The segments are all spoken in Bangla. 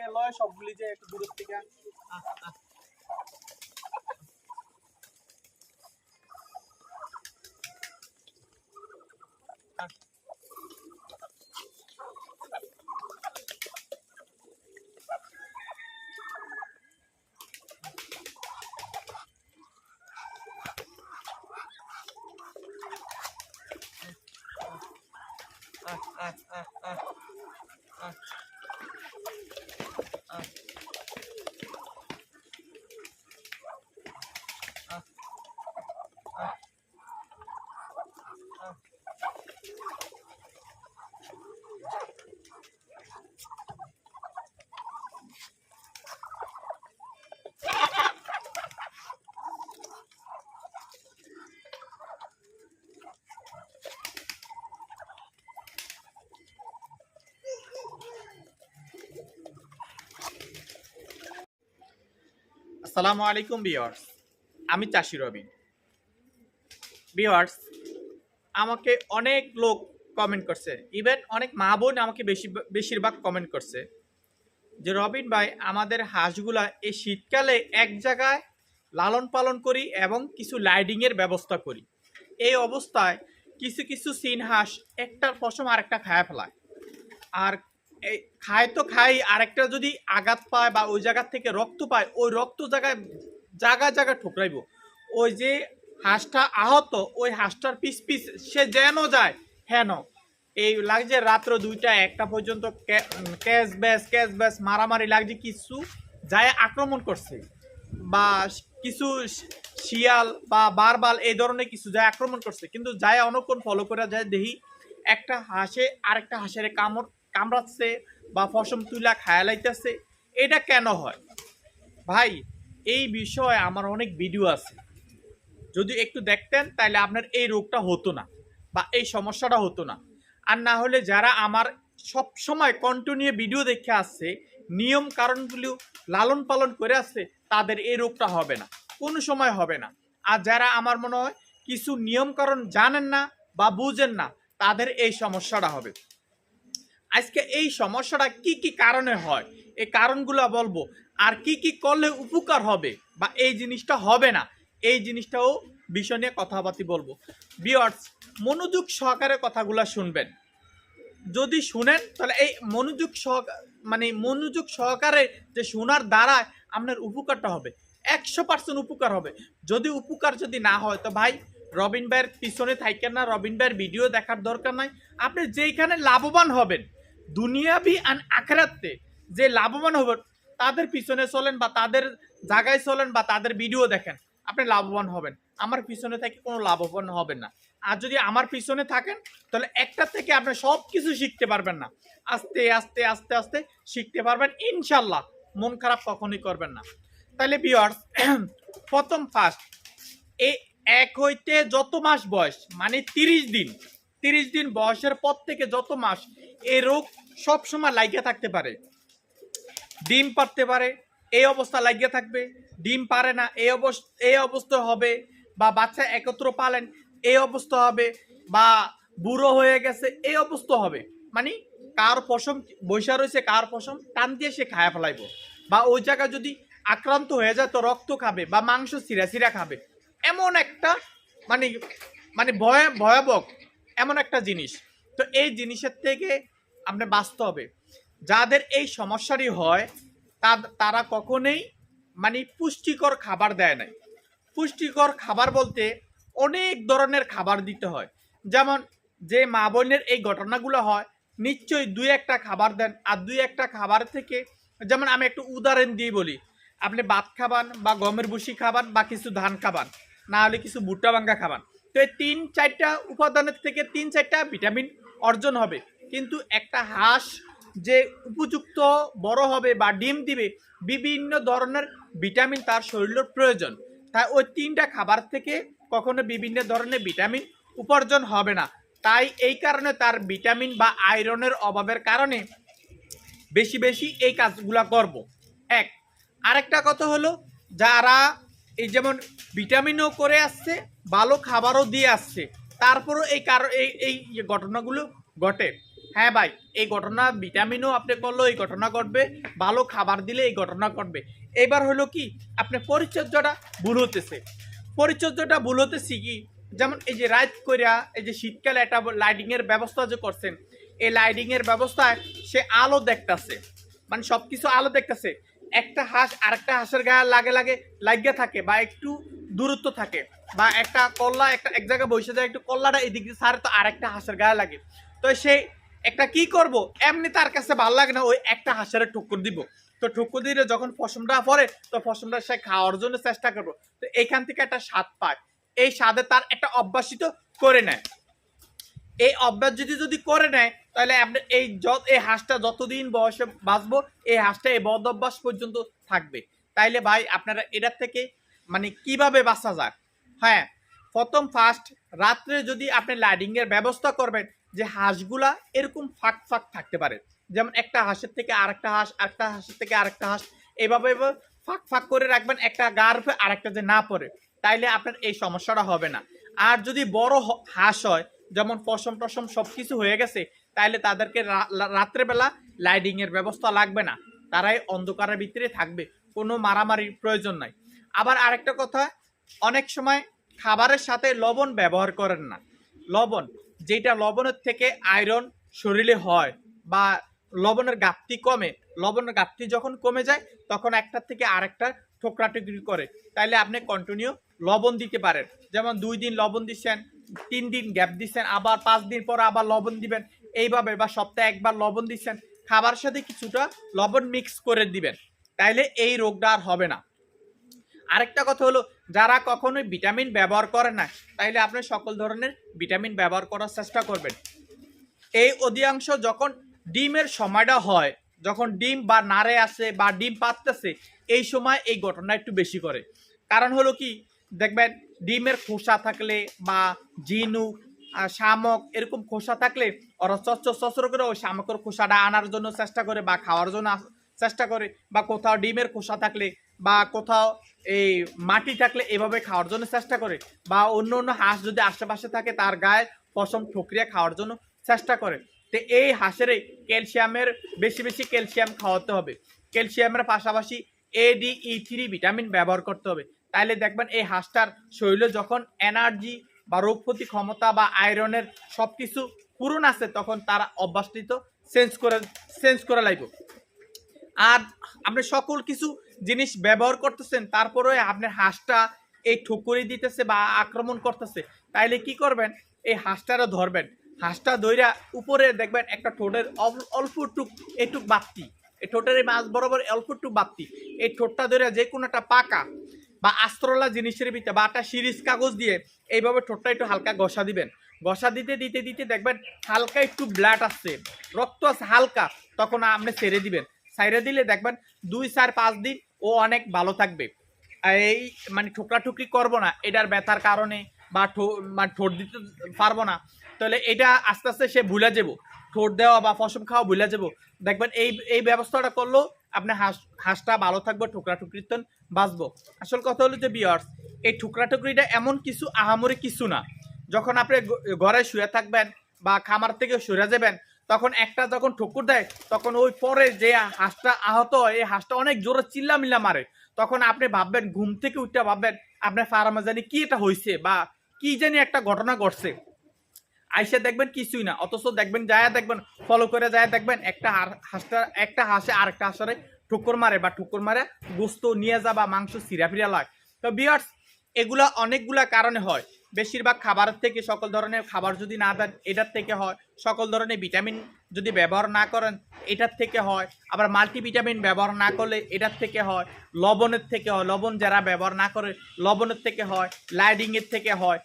থেকে লয় সবগুলি যে একটু দূরের থেকে আহ, আহ। আহ। আহ, আসসালামু আলাইকুম বিয়ার্স আমি চাষি রবি। বিয়ার্স আমাকে অনেক লোক কমেন্ট করছে। ইভেন অনেক মা বোন আমাকে বেশি, বেশিরভাগ কমেন্ট করছে যে, রবিন ভাই, আমাদের হাঁসগুলা এই শীতকালে এক জায়গায় লালন পালন করি এবং কিছু লাইডিংয়ের ব্যবস্থা করি। এই অবস্থায় কিছু কিছু সিন হাঁস একটার পশম আরেকটা খায় ফেলায়। আর এই খায় তো খাই আরেকটা যদি আঘাত পায় বা ওই জায়গার থেকে রক্ত পায়, ওই রক্ত জায়গায় জায়গায় জায়গায় ঠোকরাইব। ওই যে হাঁসটা আহত, ওই হাঁসটার পিস পিস সে যেন যায়, হেন। এই লাগছে রাত্র দুইটা, একটা পর্যন্ত ক্যাশ ব্যাস ক্যাশ ব্যাস মারামারি লাগছে, কিছু যায় আক্রমণ করছে। বা কিছু শিয়াল বা বারবাল এই ধরনের কিছু যায় আক্রমণ করছে, কিন্তু যায় অনেকক্ষণ ফলো করে যায় দেখি, একটা হাঁসে আরেকটা হাঁসের কামড় কামড়াচ্ছে বা ফসম তুলা খায়া লাইতেছে, এটা কেন হয়? ভাই, এই বিষয়ে আমার অনেক ভিডিও আছে। যদি একটু দেখতেন তাহলে আপনার এই রোগটা হতো না বা এই সমস্যাটা হতো না। আর না হলে যারা আমার সব সময় কন্টিনিউ ভিডিও দেখে আসছে, নিয়ম কারণগুলো লালন পালন করে আসছে, তাদের এই রোগটা হবে না, কোনো সময় হবে না। আর যারা আমার মনে হয় কিছু নিয়ম কারণ জানেন না বা বুঝেন না, তাদের এই সমস্যাটা হবে। আজকে এই সমস্যাটা কি কি কারণে হয়? এই কারণগুলো বলব। আর কি কি করলে উপকার হবে বা এই জিনিসটা হবে না, এই জিনিসটাও বিষয় নিয়ে কথাবার্তি বলব। বিয়ার্স মনোযোগ সহকারে কথাগুলো শুনবেন। যদি শুনেন, তাহলে এই মনোযোগ সহ মানে মনোযোগ সহকারে যে শোনার দ্বারা আপনার উপকারটা হবে। একশো পার্সেন্ট উপকার হবে। যদি উপকার যদি না হয়, তো ভাই, রবিন ভাইয়ের পিছনে থাকেন না। রবিন ভাইয়ের ভিডিও দেখার দরকার নাই। আপনি যেইখানে লাভবান হবেন দুনিয়াবি আন আখরাতে যে লাভবান হবেন, তাদের পিছনে চলেন বা তাদের জায়গায় চলেন বা তাদের ভিডিও দেখেন, আপনি লাভবান হবেন। আমার পিছনে থেকে কোনো লাভবান হবেন না। আর যদি আমার পিছনে থাকেন, তাহলে একটা থেকে আপনি সব কিছু শিখতে পারবেন না। আস্তে আস্তে আস্তে আস্তে শিখতে পারবেন ইনশাল্লাহ মন খারাপ কখনই করবেন না। তাহলে বিয়ার্স প্রথম ফার্স্ট এই এক হইতে যত মাস বয়স মানে তিরিশ দিন তিরিশ দিন বয়সের পর থেকে যত মাস এই রোগ সব সময় লাগিয়ে থাকতে পারে। ডিম পারতে পারে, এই অবস্থা লাগিয়ে থাকবে। ডিম পারে না, এই অবস্থা এই অবস্থা হবে, বা বাচ্চা একত্র পালেন, এই অবস্থা হবে, বা বুড়ো হয়ে গেছে, এই অবস্থা হবে। মানে কার পশম বৈশা রয়েছে, কার পশম টান দিয়ে সে খায়া ফেলাইব। বা ওই জায়গায় যদি আক্রান্ত হয়ে যায়, তো রক্ত খাবে, বা মাংস সিরা সিরা খাবে। এমন একটা মানে মানে ভয়, ভয়াবহ এমন একটা জিনিস। তো এই জিনিসের থেকে আপনি বাঁচতে হবে। যাদের এই সমস্যাটি হয় তারা কখনোই মানে পুষ্টিকর খাবার দেয় নাই। পুষ্টিকর খাবার বলতে অনেক ধরনের খাবার দিতে হয়। যেমন যে মা বোনের এই ঘটনাগুলো হয়, নিশ্চয়ই দুই একটা খাবার দেন। আর দুই একটা খাবার থেকে, যেমন আমি একটু উদাহরণ দিয়ে বলি। আপনি ভাত খাবান বা গমের ভুসি খাবান বা কিছু ধান খাবান, না হলে কিছু ভুট্টা ভাঙ্গা খাবান। তো এই তিন চারটা উপাদানের থেকে তিন চারটা ভিটামিন অর্জন হবে। কিন্তু একটা হাঁস যে উপযুক্ত বড় হবে বা ডিম দিবে, বিভিন্ন ধরনের ভিটামিন তার শরীরের প্রয়োজন। তাই ওই তিনটা খাবার থেকে কখনো বিভিন্ন ধরনের ভিটামিন উপার্জন হবে না। তাই এই কারণে তার ভিটামিন বা আয়রনের অভাবের কারণে বেশি বেশি এই কাজগুলা করব। এক, আরেকটা কথা হলো, যারা এই যেমন ভিটামিনও করে আসছে, ভালো খাবারও দিয়ে আসছে। তারপরও এই কারণ এই এই ঘটনাগুলো ঘটে। হ্যাঁ ভাই, এই ঘটনা ভিটামিনও আপনি করল এই ঘটনা ঘটবে, ভালো খাবার দিলে এই ঘটনা ঘটবে। এবার হলো কি আপনার পরিচর্যাটা ভুল হতেছে। পরিচর্যাটা ভুল হতেছে কি? যেমন এই যে রাইত কইরা, এই যে শীতকালে একটা লাইটিং এর ব্যবস্থা যে করছেন, এই লাইটিং এর ব্যবস্থায় সে আলো দেখতাছে। মানে সব কিছু আলো দেখতাছে। একটা হাঁস, আরেকটা হাঁসের গায়ে লাগে লাগে লাগিয়ে থাকে বা একটু দূরত্ব থাকে বা একটা কল্লা একটা, এক জায়গায় বসে যায়, একটু কল্লাটা এদিক দিয়ে সারে তো আরেকটা হাঁসের গায়ে লাগে। তো সেই একটা কি করব? এমনি তার কাছে ভালো লাগে না, ওই একটা হাঁসের ঠুকুর দিব। তো ঠুকুর দিলে যখন ফসমটা পড়ে, তো ফসমটা সে খাওয়ার জন্য চেষ্টা করব। তো এখান থেকে একটা স্বাদ পায়। এই স্বাদে তার একটা অভ্যাসিত করে নেয়। এই অভ্যাস যদি যদি করে নেয়, তাহলে আপনি এই যত এই হাঁসটা যতদিন বয়সে বাঁচবো, এই হাঁসটা এই বদ অভ্যাস পর্যন্ত থাকবে। তাইলে ভাই, আপনারা এটার থেকে মানে কীভাবে বাঁচা যায়? হ্যাঁ প্রথম ফার্স্ট রাত্রে যদি আপনি লাইটিং এর ব্যবস্থা করবেন, যে হাঁসগুলা এরকম ফাঁক ফাঁক থাকতে পারে। যেমন একটা হাঁসের থেকে আরেকটা হাঁস, আরেকটা হাঁসের থেকে আরেকটা হাঁস, এভাবে ফাঁক ফাঁক করে রাখবেন, একটা গার উপরে, আরেকটা যে না পড়ে। তাইলে আপনার এই সমস্যাটা হবে না। আর যদি বড় হাঁস হয় যেমন পশম টসম সব কিছু হয়ে গেছে, তাইলে তাদেরকে রাত্রেবেলা লাইটিং এর ব্যবস্থা লাগবে না। তারাই অন্ধকারের ভিতরে থাকবে, কোনো মারামারির প্রয়োজন নাই। আবার আরেকটা কথা, অনেক সময় খাবারের সাথে লবণ ব্যবহার করেন না। লবণ যেটা লবণের থেকে আয়রন শরীরে হয় বা লবণের ঘাটতি কমে, লবণের ঘাটতি যখন কমে যায়, তখন একটার থেকে আরেকটা ঠোকরা টুকরি করে। তাইলে আপনি কন্টিনিউ লবণ দিতে পারেন। যেমন দুই দিন লবণ দিচ্ছেন তিন দিন গ্যাপ দিচ্ছেন, আবার পাঁচ দিন পর আবার লবণ দিবেন। এইভাবে বা সপ্তাহে একবার লবণ দিচ্ছেন। খাবার সাথে কিছুটা লবণ মিক্স করে দিবেন। তাইলে এই রোগটা আর হবে না। আরেকটা কথা হলো, যারা কখনোই ভিটামিন ব্যবহার করে না, তাইলে আপনি সকল ধরনের ভিটামিন ব্যবহার করার চেষ্টা করবেন। এই অধিকাংশ যখন ডিমের সময়টা হয়, যখন ডিম বা নাড়ে আসে বা ডিম পাততেছে, এই সময় এই ঘটনা একটু বেশি করে। কারণ হলো কি? দেখবেন ডিমের খোসা থাকলে বা ঝিনুক শামক এরকম খোসা থাকলে ওরা চচ্চর চচ্চর করে ওই শামুকের খোসাটা আনার জন্য চেষ্টা করে বা খাওয়ার জন্য চেষ্টা করে বা কোথাও ডিমের খোসা থাকলে বা কোথাও এই মাটি থাকলে এভাবে খাওয়ার জন্য চেষ্টা করে বা অন্য অন্য হাঁস যদি আশেপাশে থাকে তার গায়ে পশম ঠুকরিয়া খাওয়ার জন্য চেষ্টা করে। তো এই হাঁসের ক্যালসিয়ামের বেশি বেশি ক্যালসিয়াম খাওয়াতে হবে। ক্যালসিয়ামের পাশাপাশি A D E three vitamin ব্যবহার করতে হবে। তাইলে দেখবেন এই হাঁসটার শরীরে যখন এনার্জি বা রোগ প্রতি ক্ষমতা বা আয়রনের সব কিছু পূরণ আছে, তখন তারা অভ্যাসটিত চেঞ্জ করে চেঞ্জ করে লাগবে আর আপনি সকল কিছু জিনিস ব্যবহার করতেছেন তারপরে আপনার হাঁসটা এই ঠুকুরি দিতেছে বা আক্রমণ করতেছে, তাইলে কি করবেন? এই হাঁসটারও ধরবেন। হাঁসটা ধইরা উপরে দেখবেন একটা ঠোঁটের অল- অল্প টুক, এটুক বাপ্তি এই ঠোঁটের এই মাছ বরাবর অল্প টুক বাপ্তি এই ঠোঁটটা ধরে যে কোনো একটা পাকা। বা আস্ত্রলা জিনিসের ভিতরে বা একটা সিরিজ কাগজ দিয়ে এইভাবে ঠোঁটটা একটু হালকা ঘষা দিবেন। ঘষা দিতে দিতে দিতে দেখবেন হালকা একটু ব্লাড আসছে। রক্ত আছে হালকা, তখন আপনি ছেড়ে দিবেন। সাইরে দিলে দেখবেন দুই, চার, পাঁচ দিন ও অনেক ভালো থাকবে। এই মানে ঠোকরা করব না, এটার ব্যথার কারণে বা ঠো- মানে ঠোঁট দিতে পারব না, তাহলে এটা আস্তে আস্তে সে ভুলে যাব। ঠোঁট দেওয়া বা ফসম খাওয়া ভুলে যাব। দেখবেন এই এই ব্যবস্থাটা করলেও আপনি হাঁস, হাঁসটা ভালো থাকবে, ঠোকরা টুকরির বাঁচবো। আসল কথা হলো যে বিয়ার্স এই ঠুকরা টুকরিটা এমন কিছু আহামরি কিছু না। যখন আপনি ঘরে শুয়ে থাকবেন বা খামার থেকে সরে যাবেন, তখন একটা যখন ঠুকুর দেয়, তখন ওই পরে যে হাঁসটা আহত হয়, এই হাঁসটা অনেক জোরে চিল্লা মিল্লা মারে। তখন আপনি ভাববেন, ঘুম থেকে উঠতে ভাববেন, আপনার ফার্মে জানি কি এটা হয়েছে বা কি জানি একটা ঘটনা ঘটছে। আইসে দেখবেন কিছুই না, অথচ দেখবেন যায় দেখবেন ফলো করে যায় দেখবেন, একটা হাঁসটা, একটা হাঁসে আরেকটা হাঁসরে ঠুকুর মারে বা ঠুকুর মারে গোস্ত নিয়ে যা বা মাংস সিরা ফিরা লয় তো বিয়ার্স এগুলা অনেকগুলা কারণে হয়। বেশিরভাগ খাবারের থেকে সকল ধরনের খাবার যদি না দেন, এটার থেকে হয়। সকল ধরনের ভিটামিন যদি ব্যবহার না করেন, এটার থেকে হয়। আবার মাল্টিভিটামিন ব্যবহার না করলে এটার থেকে হয়। লবণের থেকে হয়। লবণ যারা ব্যবহার না করে, লবণের থেকে হয়। লাইডিংয়ের থেকে হয়।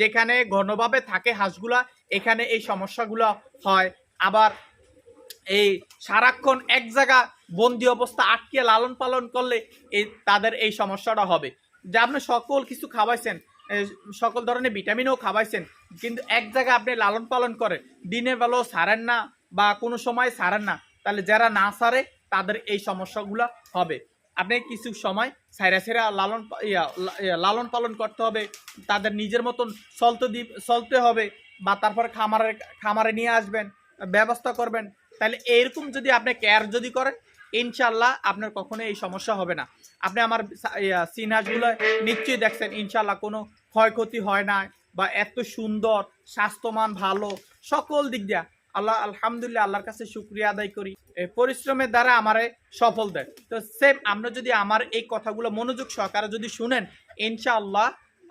যেখানে ঘনভাবে থাকে হাঁসগুলা, এখানে এই সমস্যাগুলো হয়। আবার এই সারাক্ষণ এক জায়গা বন্দি অবস্থা আটকে লালন পালন করলে এই তাদের এই সমস্যাটা হবে। যে আপনি সকল কিছু খাওয়াইছেন সকল ধরনের ভিটামিনও খাওয়াইছেন, কিন্তু এক জায়গায় আপনি লালন পালন করে দিনের বেলাও সারেন না বা কোনো সময় সারেন না, তাহলে যারা না সারে তাদের এই সমস্যাগুলো হবে। আপনি কিছু সময় সাইরা সাইরা লালন লালন পালন করতে হবে, তাদের নিজের মতন চলতে দি চলতে হবে বা তারপর খামারে খামারে নিয়ে আসবেন, ব্যবস্থা করবেন। তাহলে এরকম যদি আপনি কেয়ার যদি করেন ইনশাল্লাহ আপনার কখনো এই সমস্যা হবে না। আপনি আমার সিনহাসগুলো নিশ্চয়ই দেখছেন ইনশাল্লাহ কোনো ক্ষয়ক্ষতি হয় না বা এত সুন্দর স্বাস্থ্যমান ভালো, সকল দিক দিয়া। আল্লাহ, আলহামদুলিল্লাহ, আল্লাহর কাছে শুক্রিয়া আদায় করি। পরিশ্রমের দ্বারা আমারে সফল দেয় তো সেম আমরা যদি আমার এই কথাগুলো মনোযোগ সহকারে যদি শুনেন, ইনশাআল্লাহ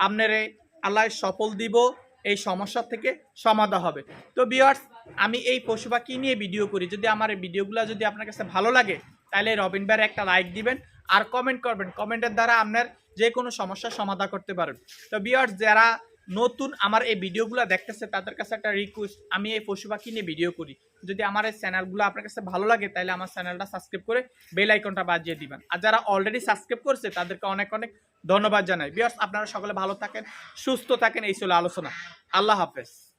আপনারে আল্লাহ সফল দিব, এই সমস্যা থেকে সমাধা হবে। তো বিয়ার্স আমি এই পশু পাখি নিয়ে ভিডিও করি। যদি আমার এই ভিডিওগুলো যদি আপনার কাছে ভালো লাগে, তাহলে রবিন ভাইয়ের একটা লাইক দিবেন আর কমেন্ট করবেন। কমেন্টের দ্বারা আপনার যে কোনো সমস্যার সমাধান করতে পারেন তো বিয়ার্স যারা নতুন আমার এই ভিডিওগুলো দেখতেছে, তাদের কাছে একটা রিকোয়েস্ট আমি এই পশু পাখি নিয়ে ভিডিও করি। যদি আমার এই চ্যানেলগুলো আপনার কাছে ভালো লাগে তাহলে আমার চ্যানেলটা সাবস্ক্রাইব করে বেল আইকনটা বাজিয়ে দিবেন। আর যারা অলরেডি সাবস্ক্রাইব করছে, তাদেরকে অনেক অনেক ধন্যবাদ জানাই। বিয়ার্স আপনারা সকলে ভালো থাকেন, সুস্থ থাকেন, এই ছিল আলোচনা। আল্লাহ হাফেজ।